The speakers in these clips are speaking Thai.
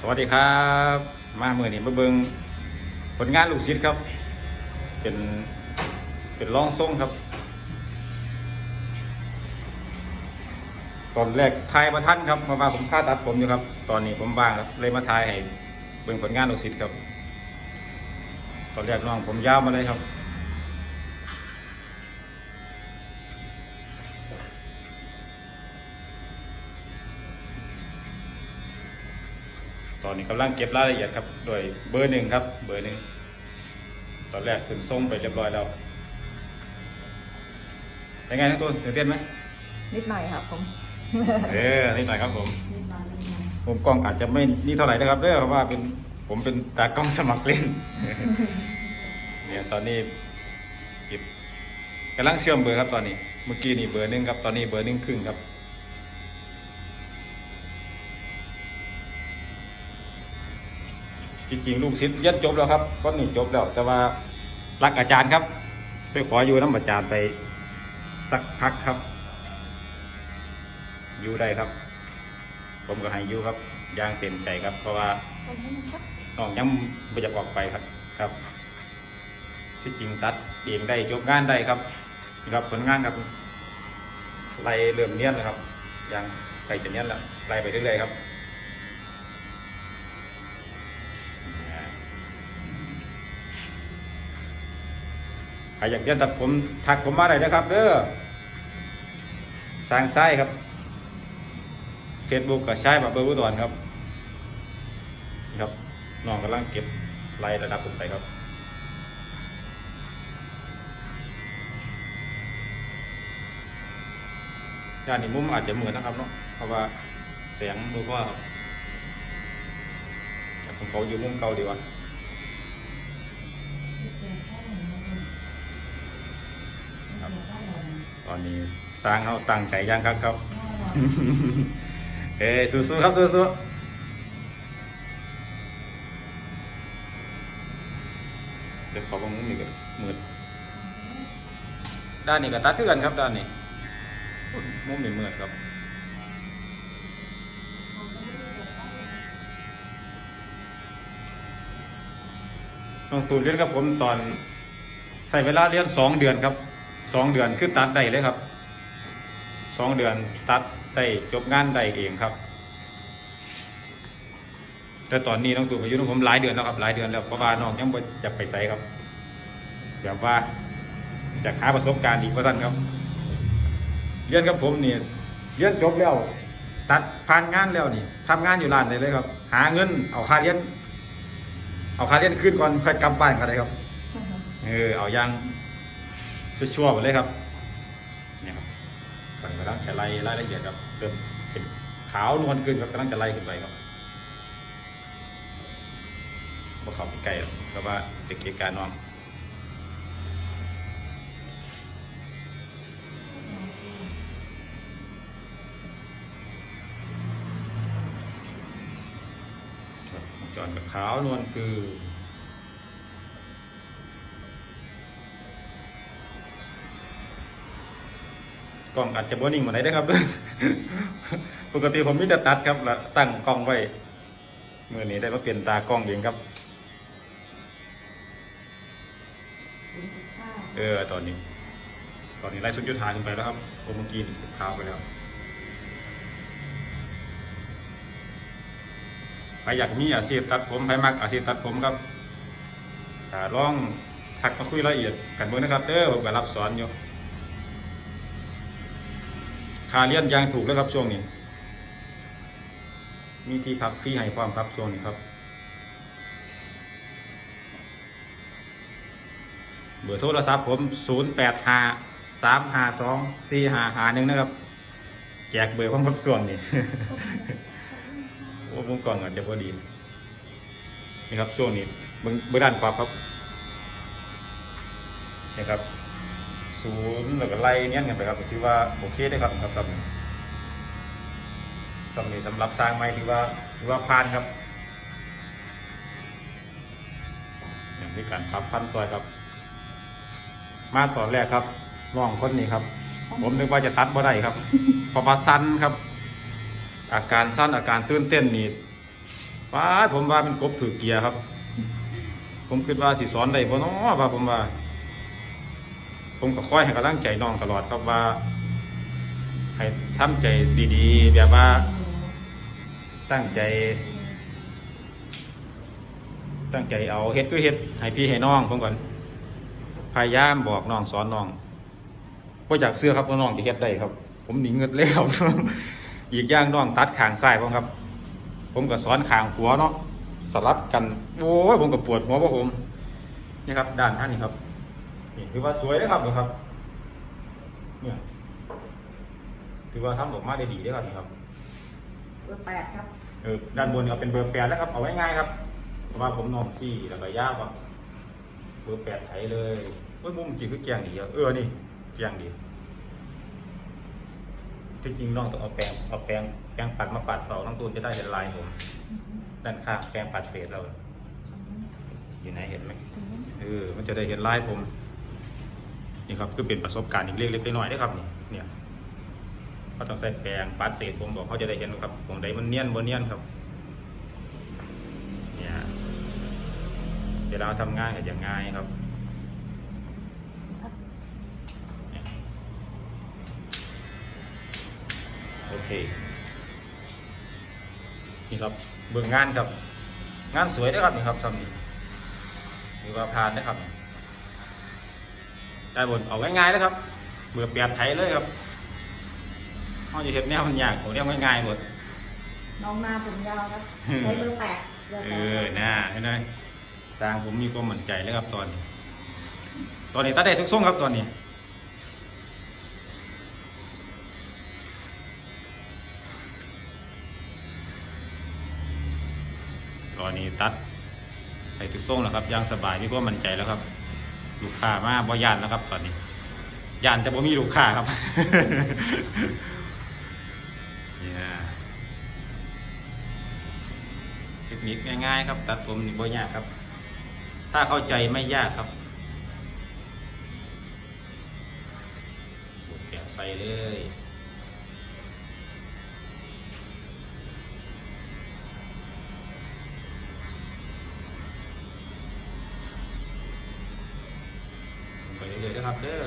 สวัสดีครับ มาเมื่อนี้มาเบิงผลงานลูกศิษย์ครับ เป็นเป็นร่องทรงครับ ตอนแรกทายมาท่านครับ มาว่าผมค่าตัดผมอยู่ครับ ตอนนี้ผมว่างครับเลยมาทายให้เบิ่งผลงานลูกศิษย์ครับ ตอนแรกน้องผมยาวมาเลยครับ นนี้กำลังเก็บรายละเอียดครับโดยเบอร์หนึ่งครับ เบอร์หนึ่งตอนแรกขึ้นส่งไปเรียบร้อยแล้วเป็นไงทั้งตัวตื่นเต้นไหมนิดหน่อยครับผม เออนิดหน่อยครับผมนิดหน่อยนิดหน่อยผมกล้องอาจจะไม่นี่เท่าไหร่นะครับเด้อเพราะว่าเป็นผมเป็นตากล้องสมัครเล่น เนี่ยตอนนี้เก็บกำลังเชื่อมเบอร์ครับตอนนี้ เมื่อกี้นี่เบอร์หนึ่งครับ ตอนนี้เบอร์หนึ่งครึ่งครับ จริงๆ ลูกศิษย์เรียันจบแล้วครับก็นี่จบแล้ว แต่ว่ารักอาจารย์ครับ ไปขออยู่น้ำอาจารย์ไปสักพักครับ อยู่ได้ครับ ผมก็ให้อยู่ครับย่างเต็มใจครับ เพราะว่าน้องยังไม่จะออกไปครับครับที่จริงตัดเองได้จบงานได้ครับนี่ครับผลงานครับไล่เริ่มเนียนแล้วครับยังใกล้จะเนียนแล้วไล่ไปเรื่อยๆครับ ใคร อยากเรียนตัดผมทักผมมาได้นะครับเด้อสร้างไส้ครับเฟซบุ๊กกับใช้แบบเบอร์วุฒรครับนี่ครับน้องกำลังเก็บไล่ระดับผมไปครับด้านนี้มุมอาจจะเหมือนนะครับเนาะเพราะว่าเสียงดูว่าผมเขาอยู่มุมเก่าดีกว่า ตอนนี้สร้างเขาตั้งใจยังครับครับเอ้ยสู้ๆครับสู้ๆเดี๋ยวขอบังมุมนี่ก็มืดด้านนี้ก็ตัดเทือนครับด้านนี้อุ๊ยมุมนี่มืดครับน้องตูนเรียนกับผมตอนใส่เวลาเรียนสองเดือนครับ สองเดือนคือตัดได้เลยครับสองเดือนตัดได้จบงานได้เองครับแต่ตอนนี้น้องตู่อายุน้องผมหลายเดือนแล้วครับหลายเดือนแล้วเพราะว่าน้องยังบ่จะไปใส่ครับแบบว่าอยากหาประสบการณ์อีกว่าท่านครับเรียนกับผมนี่เรียนจบแล้ว ตัดผ่านงานแล้วนี่ทำงานอยู่ร้านได้เลยครับ หาเงิน เอาค่าเรียนเอาค่าเรียนขึ้นก่อนค่อยกลับบ้านก็ได้ครับเออเอายาง ชั่วๆหมดเลยครับเนี่ยครับตอนกำลังจะไล่รายละเอียดครับเริ่มเป็นขาวนวลขึ้นครับกำลังจะไล่ขึ้นไปครับบ่เขาไปไกลเพราะว่าจะเกียการน้องครับวงจรกับขาวนวลคือ กล้องอาจจะบ่นิ่งเหมือนไหนได้อครับปกติผมมีแต่ตัดครับแล้วตั้งกล้องไว้เมื่อนี้ได้มาเปลี่ยนตากล้องเองครับ เออตอนนี้ ตอนนี้ไล่สุดยุทธาขึ้นไปแล้วครับผมเมื่อกี้นี่ขาวไปแล้วใครอยากมีอาชีพตัดผมใครมักอาชีพตัดผมครับอ่าลองทักมาคุยรายละเอียดกันเบิ่งนะครับเด้อผมก็รับสอนอยู่ค่าเรียนยางถูกแล้วครับช่วงนี้ มีที่พักฟรีให้ความครับช่วงนี้ครับ เบอร์โทรศัพท์ผม0 8 5 3 5 2 4 5 5 1นะครับ แจกเบอร์ความครับส่วนนี่โอ้ผมก่อนอาจจะพอดีนี่ครับช่วงนี้เบื้องเบื้องด้านขวาครับนี่ครับ ศูนย์แล้วก็ไล่เนี้ยกันไปครับถือว่าโอเคได้ครับครับสำหรับสำหรับสำหรับสร้างไม้ถือว่าถือว่าผ่านครับอย่างที่การปรับพันซอยครับ มาตอนแรกครับน้องคนนี้ครับ ผมนึกว่าจะตัดบ่ได้ครับเพราะว่าสั้นครับ อาการสั้นอาการตื่นเต้นนี่ป้าดผมว่าเป็นกบถือเกียร์ครับ ผมคิดว่าสิสอนได้บ่เนาะว่าผมว่า ผมก็คอยให้กำลังใจน้องตลอดครับว่า ให้ทำใจดีๆ แบบว่า ตั้งใจ ตั้งใจเอาเฮ็ดก็เฮ็ดให้พี่ให้น้องผมก่อนพยายามบอกน้องสอนน้องก็อยากเสื้อครับน้องจะเฮ็ดได้ครับ ผมหนีเงินแล้วอีกอย่างน้องตัดขางซ้ายผมครับ ผมก็สอนขางหัวเนาะสลับกันโอ้ยผมก็ปวดหัวพ่อผมนี่ครับ ด้านท่านนี่ครับ นี่ถือว่าสวยนะครับนี่ครับเนี่ยถือว่าทำออกมาได้ดีเลยครับนี่ครับเบอร์แปดครับเออด้านบนเอาเป็นเบอร์แปดแล้วครับเอาไว้ง่ายครับเพราะว่าผมนองซี่แล้วก็ยาวครับเบอร์แปดไถเลยเอ้ยมุมจริงคือแกงดีอะเออนี่แกงดีที่จริงน้องต้องเอาแปรงเอาแปรงแปรงปัดมาปัดเป่าน้องตูนจะได้เห็นลายผมด้านข้างแปรงปัดเฟสเราอยู่ไหนเห็นไหมเออมันจะได้เห็นลายผม นี่ครับคือเป็นประสบการณ์อีกเล็กๆน้อยๆนะครับนี่เนี่ยเขาต้องใส่แปรงปัดเศษผมบอกเขาจะได้เห็นครับผมใดมันเนียนบนเนียนครับเนี่ยเวเราทำง่ายกับอย่างง่ายครับโอเคนี่ครับเบื้องงานครับ งานสวยนะครับนี่ครับทำนี่มีว่าผ่านนะครับ ได้บนเอาง่ายๆเลยครับเบื่อเปลี่ยนไทยเลยครับเขาจะเห็นแนวมันยากผมเรียกง่ายๆหมดน้องมาผมยาวครับอืมใช้เบอร์แปดเบอร์เอแปดอน่าเห็นไหมสร้างผมมีความมั่นใจแล้วครับตอนนี้ ตอนนี้ตัดได้ทุกทรงครับตอนนี้ตอนนี้ตัดไปทุกทรงแล้วครับย่างสบายมีความมั่นใจแล้วครับ ลูกค้ามาบ่ยานแล้วครับ ตอนนี้ยานแต่บ่มีลูกค้าครับเนี่ยเทคนิคง่ายๆ ครับ ตัดผมนี่บ่ยากครับ ถ้าเข้าใจไม่ยากครับแกะใส่เลย เรื่อยๆนะครับเด้อ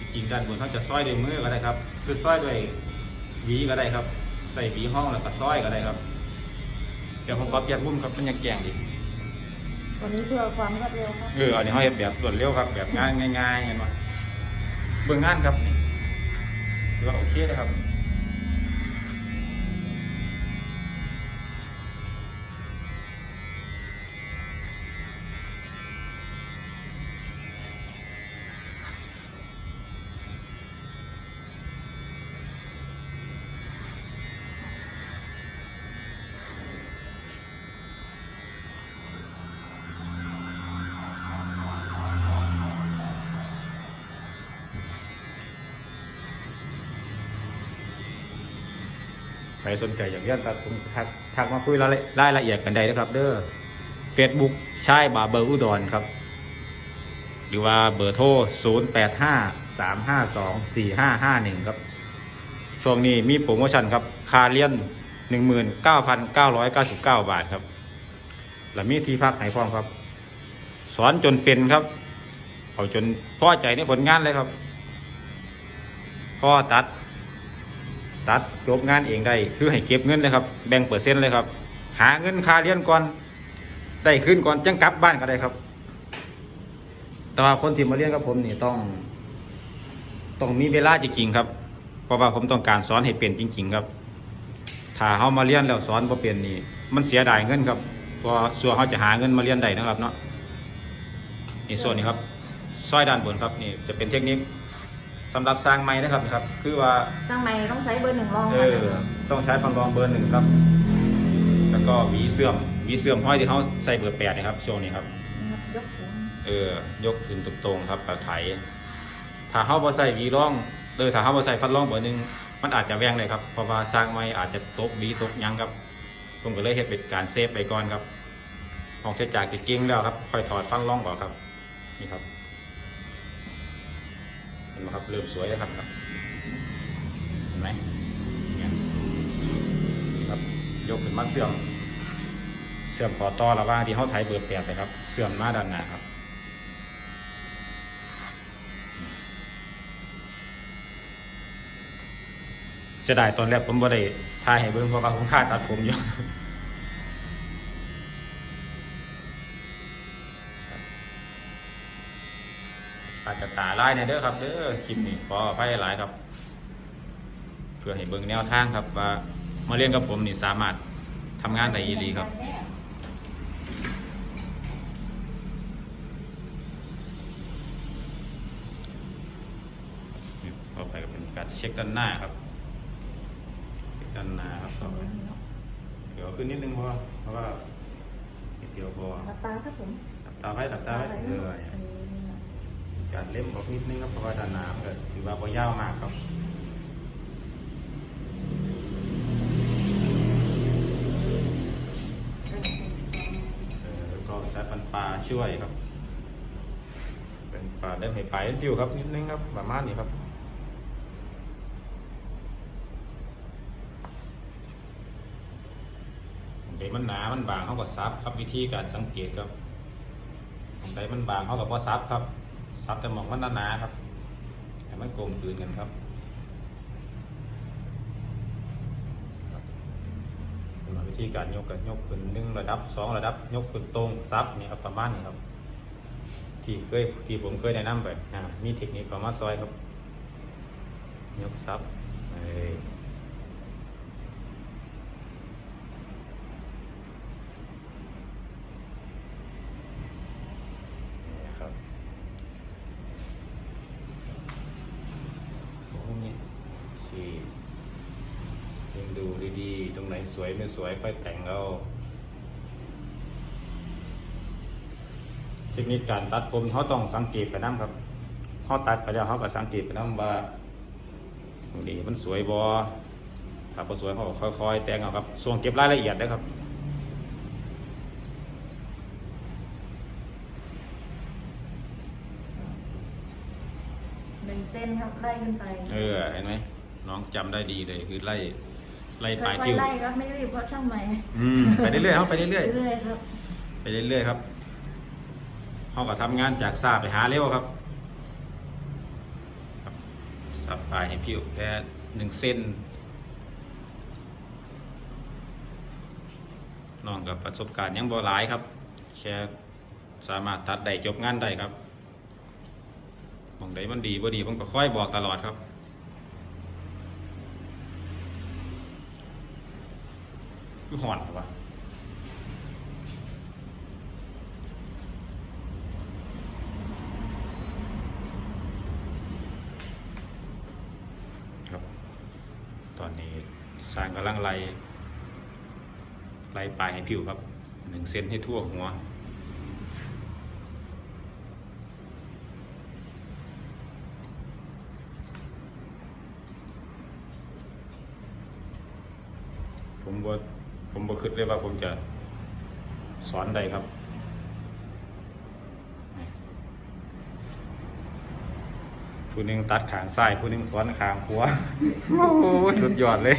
จริงๆด้านบนเขาจะซ้อยด้วยมือก็ได้ครับคือซ้อยด้วยหวีก็ได้ครับ ใส่หวีห้องแล้วก็ซ้อยก็ได้ครับ เดี๋ยวผมขอเปลี่ยนมุมครับมันยังแกงดีวันนี้เพื่อความรวดเร็วครับเอออันนี้เขาเห็นแบบรวดเร็วครับ แบบง่ายง่ายๆเห็นไหมเบื้องงานครับนี่ถือว่าโอเคนะครับ รสนใจอย่างเรียนตัดผมทักทักมาคุยรายละรายละเอียดกันได้นะครับ เด้อเฟซบุ๊กชายบาร์เบอร์อุดรครับ หรือว่าเบอร์โทร 0 8 5 3 5 2 4 5 5 1 ครับ ช่วงนี้มีโปรโมชั่นครับ คาเลียน 19,999 บาทครับ และมีที่พักไหนพร้อมครับ สอนจนเป็นครับ เอาจนพอใจในผลงานเลยครับพ่อตัด ตัดจบงานเองได้คือให้เก็บเงินเลยครับแบ่งเปอร์เซ็นต์เลยครับ หาเงินค่าเรียนก่อนได้ขึ้นก่อนจังกลับบ้านก็ได้ครับ แต่ว่าคนที่มาเรียนกับผมนี่ต้อง ต้องมีเวลาจริงๆครับ เพราะว่าผมต้องการสอนให้เป็นจริง ๆ ครับ ถ้าเขามาเรียนแล้วสอนบ่เป็นนี่มันเสียดายเงินครับพราะส่วนเขาจะหาเงินมาเรียนได้นะครับเนาะนี่ส่วนนี้ครับซอยด้านบนครับนี่จะเป็นเทคนิค สำหรับสร้างไม้นะครับนะครับ คือว่าสร้างใหม่ต้องใช้เบอร์หนึ่งรองเอมาอต้องใช้ฟันรองเบอร์หนึ่งครับ แล้วก็หวีเสื่อมหวีเสื่อมห้อยที่เขาใส่เบอร์แปดนะครับช่วงนี้ครับนะครับยกหูเออยกขึ้นตรงๆครับแบบไถถ้าเขาบอใส่หวีร่องเออถ้าเขาบอใส่ฟันร่องเบอร์หนึ่งมันอาจจะแหวงเลยครับเพราะว่าสร้างไม่อาจจะตกหวีตกหยังครับผมก็เลยเฮ็ดเป็นการเซฟไปก่อนครับของเสร็จจากติดกิ้งแล้วครับค่อยถอดฟันร่องก่อนครับนี่ครับเห็นไหมครับเริ่มสวยแล้วครับเห็นไหมนี่ครับยกขึ้นมาเสื่อม เสื่อมขอต้อละว่าที่เขาไทยเบอร์แปดไปครับ เสื่อมมาด้านหน้าครับจะได้ตอนแรกผมบ่ได้ทายให้เบิ้งเพราะว่าผมค่าตัดผมอยู่ อาจจะตาลายในอยเด้อครับ เด้อคลิปนี้ขออภัยหลายครับ เพื่อให้เบิ่งแนวทางครับ ว่ามาเรียนกับผมนี่สามารถทำงานได้อีหลีครับต่อไปก็เป็นการเช็คด้านหน้าครับเช็คด้านหน้าครับต่อไปเดี๋ยวขึ้นนิดนึงพอเพราะว่านิดเดียวพอหลับตาครับผมหลับตาไว้หลับตาไว้เออ การเล่มออกนิดนึงครับเพราะว่าด้านหน้ามันก็ถือว่าพอยาวมากครับเออแล้วก็ใช้ปันปลาช่วยครับ เป็นปลาเล่มให้ปลายผิวครับนิดนึงครับประมาณนี้ครับเดี๋ยวมันหนา มันบางเขาก็ซับครับวิธีการสังเกตครับใดมันบางเขากับว่ซับครับ ซับแต่หมองมันหนาๆครับให้มันกลมกลืนกันครับครับวิธีการยกกันยกขึ้นหนึ่งระดับสองระดับ ยกขึ้นตรงซับนี่ครับประมาณนี้ครับ ที่เคยที่ผมเคยแนะนำไปอ่ามีเทคนิคประมาณซอยครับ ยกซับเอ้ยนี่ครับโอ้นี่สี่ยังดูดีๆ ตรงไหนส วยไม่สวยค่อยแต่งเอาเทคนิคการตัดผมเขาต้องสังเกตไปน้ำครับเขาตัดไปแล้วเขาก็สังเกตไปน้ำว่าตรงนี้มันสวยบอถ้าพอสวยเขาก็ค่อยๆ แต่งเอาครับส่วนเก็บรายละเอียดนะครับหนึ่งเส้นครับไล่ขึ้นไป เออ เห็นไหมน้องจำได้ดีเลยคือไล่ ไล่ปค่ลายอยติ้วๆไล่ครับไม่รีบเพราะช่างใหม่อืมไปเรื่อยๆเขาไปเรื่อยเรื่อยๆครับๆไปเรื่อยๆครับเขาก็ทำงานจากซาไปหาเร็วครับครับสับปลายให้ผิวแค่หนึ่งเส้นน้องกับประสบการณ์ยังบ่หลายครับแค่สามารถตัดได้จบงานได้ครับมองใดมันดีบ่ดีผมก็ค่อยบอกตลอดครับ คือห่อนหรอวะครับ ตอนนี้สร้างกำลังไล่ไล่ปลายให้ผิวครับหนึ่งเซนให้ทั่วหัวผมบ่ ผมบ่คิดเลยว่าผมจะสอนได้ครับ ผู้หนึงตัดขางซ้ายผู้หนึงสอนขางขวาโอ้โหสุดยอดเลย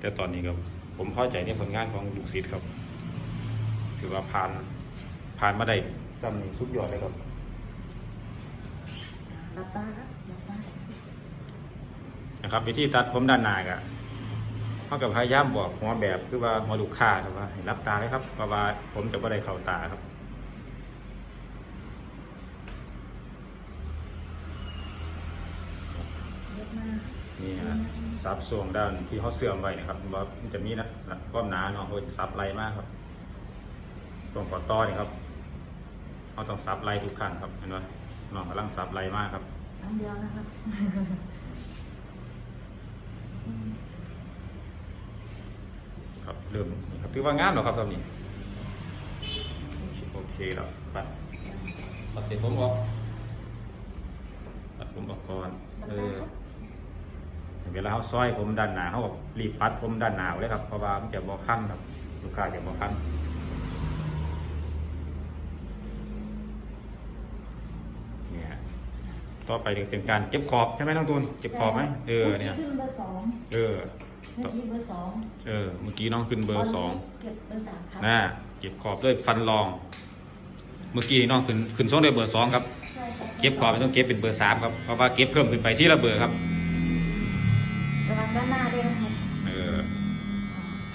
แต่ตอนนี้ก็ผมพอใจในผลงานของลูกศิษย์ครับ ถือว่าผ่านผ่านมาได้ซ้ำนี้สุดยอดเลยครับหลับตาครับหลับตานะครับวิธีตัดผมด้านหน้าก็ เขากับพยายามบอกหัวแบบคือว่าหัวลูกค้าครับว่าให้รับตาเลยครับเพราะว่าผมจะไม่ได้เข้าตาครับนี่ฮะซับส่วงด้านที่เขาเสื่อมไว้นะครับว่ามันจะมีนะก้อมหนาเนาะเขาจะซับไรมากครับส่วงขอต้อนี่ครับเขาต้องซับไรทุกขั้นครับเห็นไหมน้องกำลังซับไรมากครับครั้งเดียวนะครับ ครับเริ่มนี่ครับถือว่างามหรอครับตอนนี้โอเคแล้วไปตัดเสร็จผมออกตัดผมออกก่อนหลับเอตาอครับเวลาเขาซอยผมด้านหนาเขาก็รีบปัดผมด้านหนาวเลยครับเพราะว่ามันจะบอขั้นครับลูกค้าจะบอขั้นเนี่ยฮะต่อไปเป็นการเก็บขอบใช่ไหมน้องตูนเก็บขอบไหมเออเนี่ยขึ้นเบอร์สอง เออเมื่อกี้เบอร์สองเออ เมื่อกี้น้องขึ้นเบอร์สองเก็บเบอร์สามครับนะเก็บขอบด้วยฟันรอง เมื่อกี้น้องขึ้นขึ้นส่งด้วยเบอร์สองครับใช่ครับเก็บขอบไม่ต้องเก็บเป็นเบอร์สามครับ เพราะว่าเก็บเพิ่มขึ้นไปที่ละเบอร์ครับระวังด้านหน้าด้วยนะครับ เออ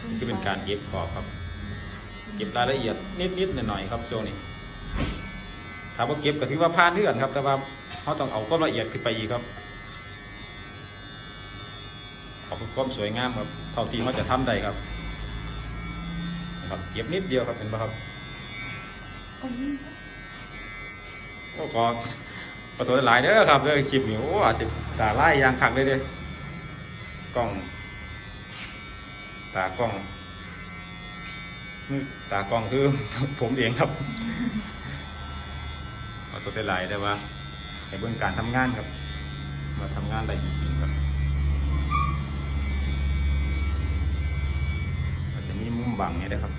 นี่คือเป็นการเก็บขอบครับ เก็บรายละเอียดนิดๆหน่อยๆครับช่วงนี้ถามว่าเก็บก็ถือว่าผ่านเรื่อนครับ แต่ว่าเขาต้องเอาความละเอียดขึ้นไปอีกครับ เอาความสวยงามครับเท่าที่เขาจะทำได้ครับนะครับเก็บนิดเดียวครับเห็นปะครับตรงนี้โอ้ขอขอโทษหลายเด้อครับเด้อคลิปนี้โอ้อาจจะตาไล่ยางขักเลยเด้อกล้อง ตากล้องนี่ตากล้องคือผมเองครับขอโทษหลายแต่ว่าในเบื้องการทำงานครับ มาทำงานได้จริงๆครับอาจจะมีมุม บังเนี่ยนะครับ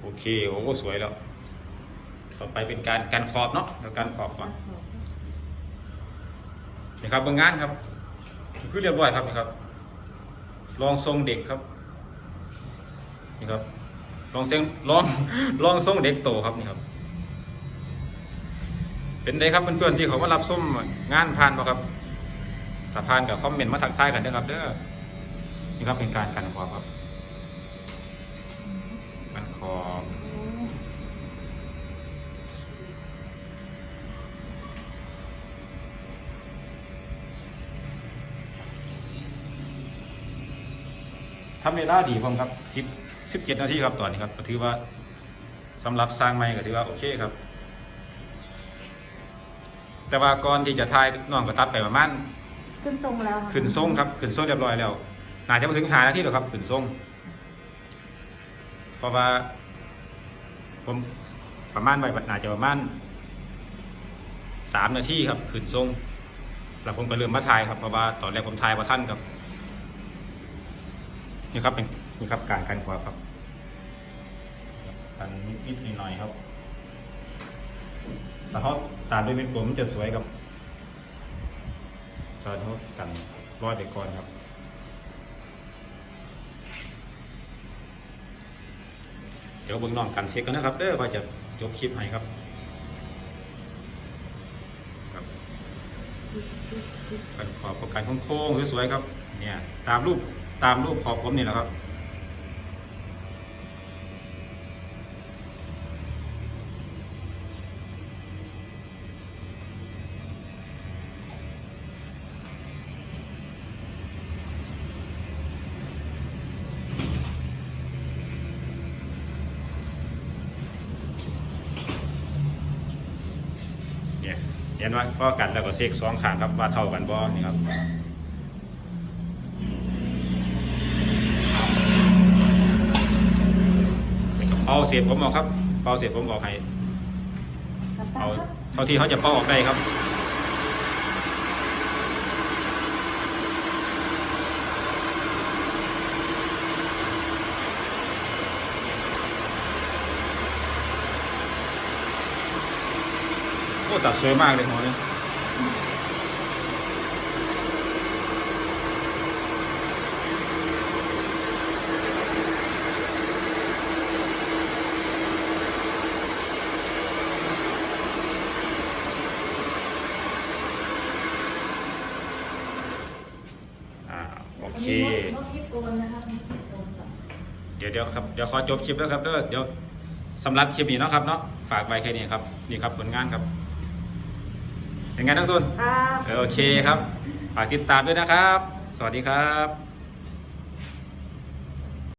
โอเคโอ้สวยแล้ว ต่อไปเป็นการการขอบเนาะเดี๋ยวการขอบก่อนนะครับบางงานครับคือเรียบร้อยครับนะครับ ลองทรงเด็กครับนี่ครับ ลองเสียงลองลองส่งเด็กโตครับนี่ครับ เป็นไงครับเพื่อนๆที่เขามารับส้มงานพานมาครับสะพานกับคอมเมนต์มาทักทายกันนะครับเด้อนี่ครับเป็นการกันคอครับกันคอทำเวลาดีผมครับคลิป 17 นาทีครับตอนนี้ครับถือว่าสำหรับสร้างใหม่ก็ถือว่าโอเคครับ แต่ว่าก่อนที่จะทายน้องก็ตัดไปประมาณขึ้นทรงแล้วค่ะขึ้นทรงครับขึ้นทรงเรียบร้อยแล้วน่าจะมาถึงหานาทีแล้วครับขึ้นทรงเพราะว่า ผมประมาณไว้น่าจะประมาณสามนาทีครับขึ้นทรงแล้วผมก็ลืมมาทายครับเพราะว่าตอนแรกผมทายว่าท่านครับนี่ครับเป็นนี่ครับการกันขวาครับ กันนิดๆหน่อยๆครับแต่เขาตาด้วยเป็นกลมมันจะสวยครับตอนเขากันร้อยไปก่อนครับเดี๋ยวเบื้องนอกกันเช็คกันนะครับเด้อว่าจะจบคลิปให้ครับกันขอบประกันโค้งๆสวยๆครับ เนี่ย ตามรูปตามรูปขอบผมนี่แหละครับ เนี่ยเห็นว่าพอกันแล้วก็เซกสองข้างครับว่าเท่ากันบ่นี่ครับเป่าเสียบผมออกครับเป่าเสียบผมออกให้เอาเท่าที่เขาจะเป่าออกได้ครับ ตัดสวยมากเลยหัวนี้อ่าโอเคเดี๋ยวเดี๋ยวครับ เดี๋ยวขอจบคลิปแล้วครับเด้อเดี๋ยวสำหรับคลิปนี้เนาะครับเนาะ ฝากไว้แค่นี้ครับ นี่ครับผลงานครับ เป็นไงนักทุนครับ โอเคครับ ฝากติดตามด้วยนะครับ สวัสดีครับ